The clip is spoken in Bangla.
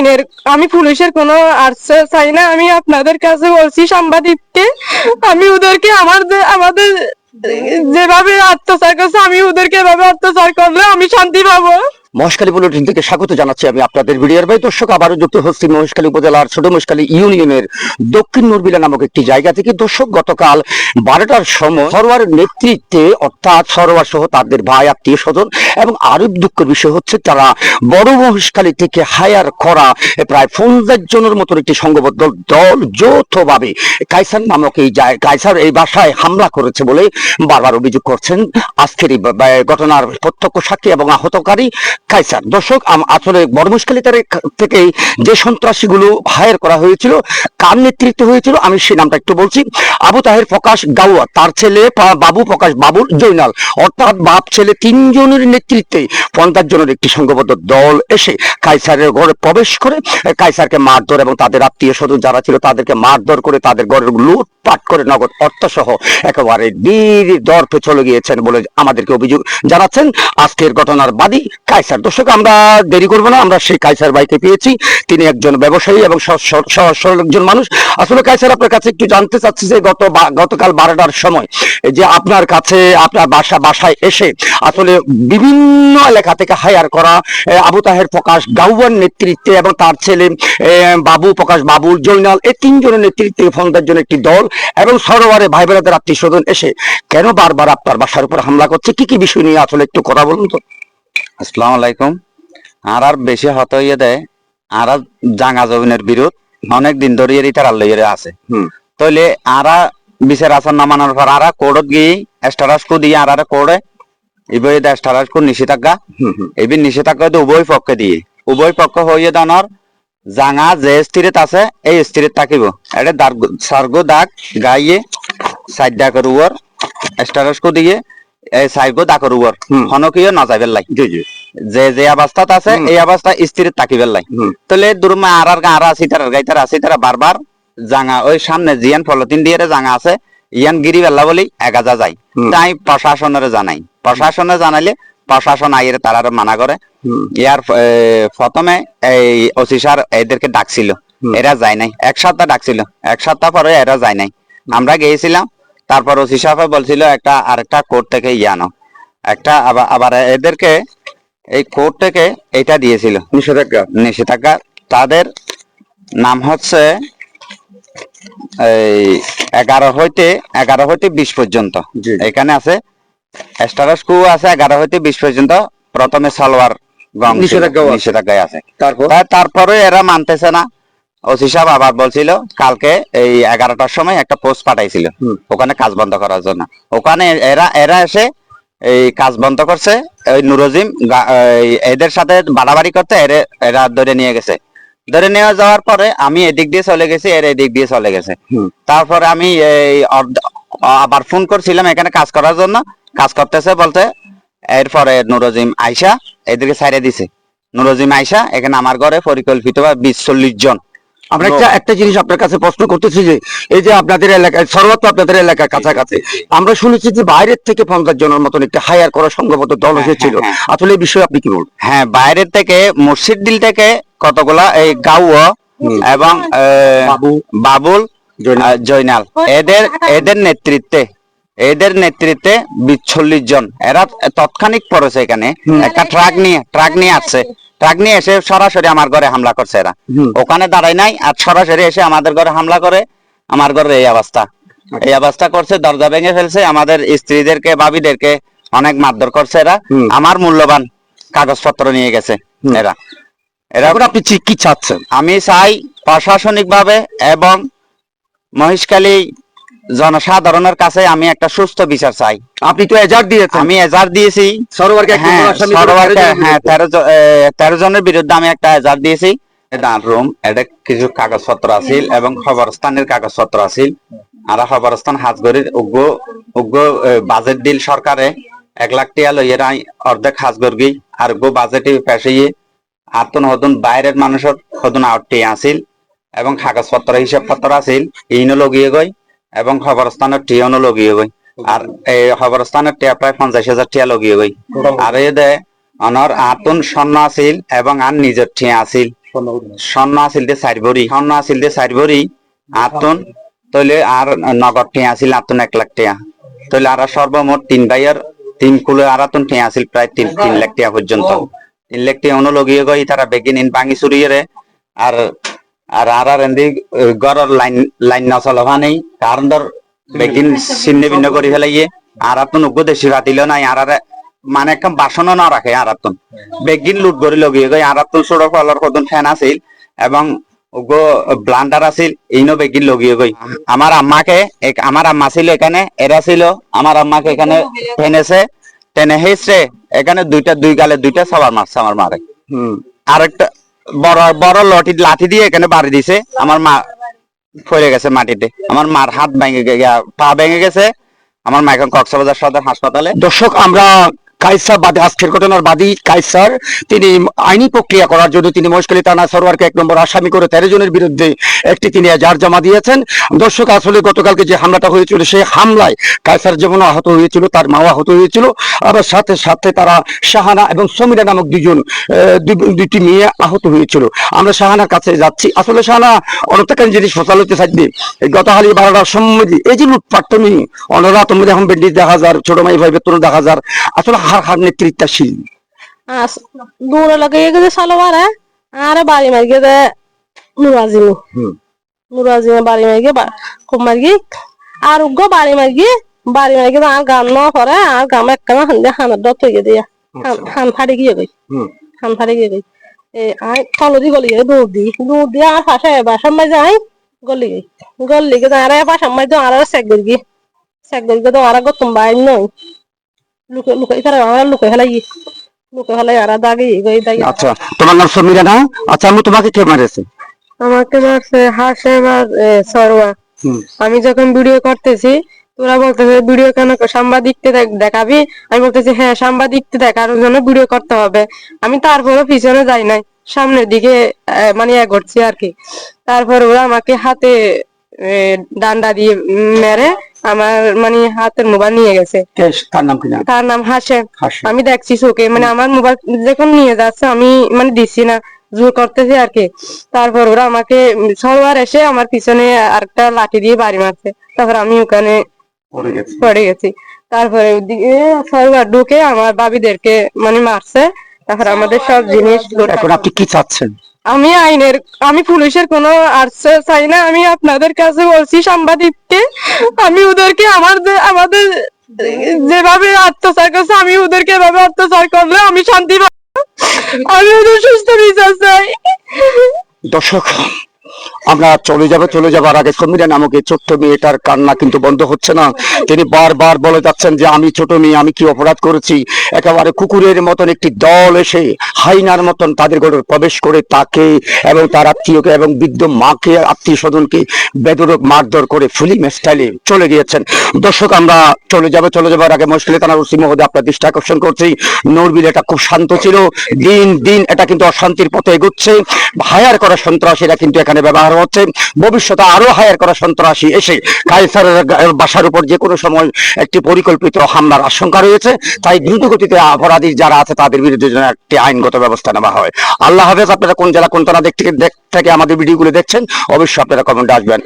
আইনের, আমি পুলিশের কোনো আশ্রয় চাই না, আমি আপনাদের কাছে বলছি সাংবাদিককে, আমি ওদেরকে আমার আমাদের যেভাবে আত্মসার করছে, আমি ওদেরকে এভাবে অত্যাচার করলে আমি শান্তি পাবো। মহেশখালী বুলেটিন থেকে স্বাগত জানাচ্ছি আমি আপনাদের ভিডিওর ভাই দর্শক, আবারও যুক্ত হচ্ছি মহেশখালী উপজেলার ছোট মহেশখালী ইউনিয়নের দক্ষিণ নুরবিলা নামক একটি জায়গা থেকে। দর্শক, গতকাল বারোটার সময় সরোয়ার নেতৃত্বে, অর্থাৎ সরোয়ার সহ তাদের ভাই, আত্মীয় স্বজন এবং আরও দুঃখের বিষয় হচ্ছে তারা বড় মহেশখালী থেকে হায়ার করা প্রায় পঞ্চাশ জনের মতন একটি সংঘবদ্ধ দল যৌথভাবে কাইসার নামক এই কাইসার এই বাসায় হামলা করেছে বলে বারবার অভিযোগ করছেন। আজকের এই ঘটনার প্রত্যক্ষ সাক্ষী এবং আহতকারী কাইসার দর্শক আম- বড় বড়মুশখালী থেকে যে সন্ত্রাসীগুলো হায়ার করা হয়েছিল কার নেতৃত্বে হয়েছিল আমি সেই নামটা একটু বলছি আবু তাহের প্রকাশ গাওয়া তার ছেলে বাবু প্রকাশ বাবুল জৈনাল অর্থাৎ বাপ ছেলে তিনজনের নেতৃত্বে পঞ্চাশ জনের একটি সংঘবদ্ধ দল এসে কাইসারের ঘরে প্রবেশ করে কাইসারকে মারধর এবং তাদের আত্মীয় স্বজন যারা ছিল তাদেরকে মারধর করে তাদের ঘরের লুটপাট করে নগদ অর্থ সহ একেবারে বীর দর্পে চলে গিয়েছেন বলে আমাদেরকে অভিযোগ জানাচ্ছেন আজকের ঘটনার বাদী কাইসার দর্শক আমরা দেরি করব না আমরা সেই কাইসার ভাইকে পেয়েছি তিনি একজন ব্যবসায়ী এবং সরল একজন মানুষ। আসলে কাইসার আপনার কাছে একটু জানতে চাচ্ছি যে গত গতকাল বারোটার সময় যে আপনার কাছে, আপনার বাসা, বাসায় এসে আসলে বিভিন্ন এলাকা থেকে হায়ার করা আবু তাহের প্রকাশ গাউয়ার নেতৃত্বে এবং তার ছেলে বাবু প্রকাশ, বাবুল জৈনাল এই তিনজনের নেতৃত্বে ফন্দার জন্য একটি দল এবং সরোয়ারে ভাই বোনেদের আত্মীয় স্বজন এসে কেন বারবার আপনার বাসার উপর হামলা করছে? কি কি বিষয় নিয়ে আসলে একটু কথা বলুন তো। আসসালামু আলাইকুম। আর আর বেশি হত হইয়ে দেয়। আর জাঙ্গা জমিনের বিরোধ অনেক দিন ধরে এর ইতার লইয়ে আছে। তাইলে আরা বিচার আসার না মানার পর আরা কোর্টত গিয়ে এস্টারাস কো দিয়ে আর কোর্টে ইবই এস্টারাস কো নিষেধাজ্ঞা। হুম নিষেধাজ্ঞা তো উভয় পক্ষে দিয়ে। উভয় পক্ষ হইয়ে দানর জাঙা যে স্থিরত আছে এই স্থিরত থাকিব। এটা দাগ সার্গ দাগ গাইয়ে সাইড দাগের উপর কো দিয়ে এই সাইড দাগের উপর। হনকিও না যাইবেন লাই জি জি। যে যে অবস্থাত আছে এই অবস্থা স্থির থাকিবেন লাই তাহলে দুরমা আর আর আর আসি তার গাইতার আসি তারা বারবার জাঙা ওই সামনে জিয়ান ফলতিন দিয়ে জাঙা আছে ইয়ান গিরি বেলা বলি এগাজা যায়। তাই প্রশাসনের জানাই। প্রশাসনে জানাইলে প্রশাসন আইয়ের তারার মানা করে। ইয়ার প্রথমে এই ওসি স্যার এদেরকে ডাকছিল। এরা যায় নাই। এক সপ্তাহ ডাকছিল। এক সপ্তাহ পরে এরা যায় নাই। আমরা গিয়েছিলাম তারপর ওসি সাহেব বলছিল একটা আরেকটা কোর্ট থেকে ইয়ানো একটা আবার আবার এদেরকে এই কোর্ট থেকে এটা দিয়েছিল। নিষেধাজ্ঞা। নিষেধাজ্ঞা। তাদের নাম হচ্ছে এই এগারো হইতে এগারো হইতে বিশ পর্যন্ত। এখানে আছে স্টারাস কু আছে এগারো হইতে বিশ পর্যন্ত প্রথমে সালোয়ার। নিষেধাজ্ঞায় আছে। তারপর? তারপরে এরা মানতেছে না। ওসি সাহেব আবার বলছিল কালকে এই এগারোটার সময় একটা পোস্ট পাঠাইছিল ওখানে কাজ বন্ধ করার জন্য। ওখানে এরা এরা এসে এই কাজ বন্ধ করছে ওই নুরজিম এদের সাথে বাড়াবাড়ি করতে এরে ধরে নিয়ে গেছে। ধরে নিয়ে যাওয়ার পরে আমি এদিক দিয়ে চলে গেছি এর এদিক দিয়ে চলে গেছে। তারপরে আমি এই আবার ফোন করছিলাম এখানে কাজ করার জন্য কাজ করতেছে বলতে এরপরে নুরজিম আইসা এদেরকে ছাইড়ে দিছে। নুরজিম আইসা এখানে আমার ঘরে পরিকল্পিত বা বিশ চল্লিশ জন। আমরা একটা একটা জিনিস আপনার কাছে প্রশ্ন করতেছি যে এই যে আপনাদের এলাকায় সর্বত্র আপনাদের এলাকার কাছাকাছি আমরা শুনেছি যে বাইরের থেকে পঞ্চাশ জনের মতন একটা হায়ার করা সংঘবদ্ধ দল হ্যাঁ, এসেছিল। হ্যাঁ, আসলে এই বিষয়ে আপনি কি বলবেন? হ্যাঁ বাইরের থেকে মুর্শিদ দিল থেকে কতগুলা এই গাউয়া এবং বাবুল জৈনাল। জয়নাল। এদের এদের নেতৃত্বে এদের নেতৃত্বে বিচল্লিশ জন। এরা তৎক্ষণিক পড়েছে এখানে। একটা ট্রাক নিয়ে ট্রাক নিয়ে আসছে। ট্রাক নিয়ে এসে সরাসরি আমার ঘরে হামলা করছে এরা। ওখানে দাঁড়ায় নাই আর সরাসরি এসে আমাদের ঘরে হামলা করে আমার ঘরে এই অবস্থা। এই অবস্থা করছে দরজা ভেঙে ফেলছে আমাদের স্ত্রীদেরকে ভাবিদেরকে অনেক মারধর করছে এরা। আমার মূল্যবান কাগজপত্র নিয়ে গেছে এরা। এরা আপনি কি চাচ্ছেন? আমি চাই প্রশাসনিক ভাবে এবং মহিষকালী জনসাধারণের কাছে আমি একটা সুস্থ বিচার চাই। আপনি তো এজার দিয়েছেন। আমি এজার দিয়েছি। একজন হ্যাঁ, তেরো হ্যাঁ। তেরো তেরো জনের বিরুদ্ধে আমি একটা এজার দিয়েছি। এটা রুম এটা কিছু কাগজপত্র আছিল এবং খবরস্থানের কাগজপত্র আছিল। আর খবরস্থান হাজগরির উগ্র উগ্র বাজেট দিল সরকারে এক লাখ টিয়া লইয়ের অর্ধেক হাজগর গই আর গো বাজেটে পেশিয়ে আতন হদুন বাইরের মানুষের হদুন আউটটি আছিল এবং কাগজপত্র হিসাবপত্র আছিল। ইনো লগিয়ে গই এবং খবরস্থানের টিয়নো লগিয়ে গই আর এই খবরস্থানের টিয়া প্রায় পঞ্চাশ হাজার টিয়া লগিয়ে গই আর এ দে, অনর আতুন স্বর্ণ আছিল এবং আর নিজের ঠিয়া আছিল। স্বর্ণ আছিল দে চার ভরি। স্বর্ণ আছিল দে চার ভরি, আতন, তইলে আর নগদ টিয়া আছিল, আতন এক লাখ টিয়া। তইলে আর সর্বমোট তিন ভাইয়ের তিন কুলে আর আতন টিয়া আছিল প্রায় তিন তিন লাখ টিয়া পর্যন্ত। তিন লাখ টিয়া অনুলগিয়ে গই তারা বেগিন ইন ভাঙি চুরিয়ে আর আর আর আর এন্দি গড়র লাইন লাইন নচলবা নেই। কারণ ধর বেগিন ছিন্ন ভিন্ন করে ফেলাইয়ে আর আতন উগ্র দেশি ভাতিল নাই। আর আর মানে একটা বাসনও না রাখে আর আতন বেগিন লুট করে লগিয়ে গই আর আতন ছোট কলর কদন ফ্যান আছিল এবং ওগো ব্লান্ডার আছিল এইনো বেগিন লগিয়ে গই আমার আম্মাকে এক- আমার আম্মা ছিল এখানে এরা ছিল আমার আম্মাকে এখানে টেনেছে টেনে হেসে এখানে দুইটা দুই গালে দুইটা সবার মারছে আমার মারে হুম। আরেকটা বড় বড় লটি, লাঠি দিয়ে এখানে বাড়ি দিছে। আমার মা পড়ে গেছে মাটিতে। আমার মার হাত ভেঙে পা ভেঙে গেছে। আমার মা এখন কক্সবাজার সদর হাসপাতালে। দর্শক, আমরা কাইসার বাদী, আজকের ঘটনার বাদী কাইসার তিনি আইনি প্রক্রিয়া করার জন্য তিনি মহেশখালী থানা সরোয়ারকে এক নম্বর আসামি করে তেরো জনের বিরুদ্ধে একটি তিনি এজাহার জমা দিয়েছেন। দর্শক, আসলে গতকালকে যে হামলাটা হয়েছিল, সেই হামলায় কাইসার যেমন আহত হয়েছিল, তার মাও আহত হয়েছিল। আবার সাথে সাথে তারা শাহানা এবং সমীরা নামক দুজন দুইটি মেয়ে আহত হয়েছিল। আমরা শাহানার কাছে যাচ্ছি। আসলে শাহানা অনন্তকালীন জিনিস ফসল হতে থাকবে এই গত হালি বারোটার সম্মতি এই যে লুটপাট তুমি অনরা তুমি এখন বেন্ডিজ দেখা যার, ছোট মাই ভাই বেতন দেখা যার। আসলে হার নেতৃত্বশীল। দূরে লগে গেছে সালোয়ারে আরে বাড়ি মারি গেছে নুরাজিমি। নুরাজিমি বাড়ি মারি গে খুব মারি গি আর উগ্র বাড়ি মারি গি বাড়ি মারি গেছে আর গান ন করে আর গাম একখানা হান দিয়ে হানের দত হয়ে দিয়া। হান- ফাড়ি গিয়ে গই। হান ফাড়ি গিয়ে গই। আই তলদি গলি গিয়ে দৌড় দি। দৌড় দিয়ে আর পাশে বাসার মাঝে আই গলি গই। গলি গেছে আর পাশার মাঝে আর সেক গই গি সেক গই গেছে আর দাগে গই দাগে আচ্ছা তোমার নাম সমীরা না আচ্ছা আমি তোমাকে কে মারেছে। আমাকে মারছে হাসে আর হুম। আমি যখন ভিডিও করতেছি তোরা বলতেছে ভিডিও কেন সাংবাদিককে দেখাবি? আমি বলতেছি হ্যাঁ সাংবাদিককে দেখানোর জন্য ভিডিও করতে হবে। আমি তারপরে পিছনে যাই নাই। সামনের দিকে মানে করছি আর কি। তারপর ওরা আমাকে হাতে ডান্ডা দিয়ে মেরে আমার মানে হাতের মোবাইল নিয়ে গেছে। তার নাম কি তার নাম হাসে আমি দেখছি চোখে মানে আমার মোবাইল যখন নিয়ে যাচ্ছে আমি মানে দিচ্ছি না জোর করতেছি আর কি। তারপর ওরা আমাকে সরবার এসে আমার পিছনে আরেকটা লাঠি দিয়ে বাড়ি মারছে। তারপর আমি ওখানে পড়ে গেছি। তারপরে ওদিকে সরোয়ার ঢুকে আমার বাবিদেরকে মানে মারছে। তারপর আমাদের সব জিনিস এখন আপনি কি চাচ্ছেন? আমি আইনের, আমি পুলিশের কোনো আর্টস চাই না, আমি আপনাদের কাছে বলছি সাংবাদিককে, আমি ওদেরকে আমার আমাদের যেভাবে অত্যাচার করছে, আমি ওদেরকে এভাবে অত্যাচার করলে আমি শান্তি পাবো। আমি ওদের সুস্থ বিচার চাই। দর্শক আমরা চলে যাব, চলে যাবার আগে সমীরা নামক এই ছোট্ট মেয়েটার কান্না কিন্তু বন্ধ হচ্ছে না। তিনি বারবার বলে যাচ্ছেন যে, আমি ছোট মেয়ে, আমি কি অপরাধ করেছি? একেবারে কুকুরের মতন একটি দল এসে হাইনার মতন তাদের ঘরে প্রবেশ করে তাকে এবং তার আত্মীয়কে এবং বৃদ্ধ মাকে, আত্মীয় স্বজনকে বেদরক মারধর করে ফিল্ম স্টাইলে চলে গিয়েছেন। দর্শক, আমরা চলে যাবে, চলে যাবার আগে মুশকিল থানার ওসি মহোদয় আপনার দৃষ্টি আকর্ষণ করছি। নরবিল এটা খুব শান্ত ছিল। দিন দিন এটা কিন্তু অশান্তির পথে এগোচ্ছে। হায়ার করা সন্ত্রাসীরা কিন্তু এখানে ব্যবহার হচ্ছে। ভবিষ্যতে আরও হায়ার করা সন্ত্রাসী এসে কায়সারের বাসার উপর যে কোনো সময় একটি পরিকল্পিত হামলার আশঙ্কা রয়েছে। তাই দ্রুত গতিতে অপরাধী যারা আছে, তাদের বিরুদ্ধে যেন একটি আইনগত ব্যবস্থা নেওয়া হয়। আল্লাহ হাফেজ, আপনারা কোন জেলা, কোন তারা দেখতে থেকে দেখ- থেকে আমাদের ভিডিওগুলো দেখছেন, অবশ্যই আপনারা কমেন্টে আসবেন।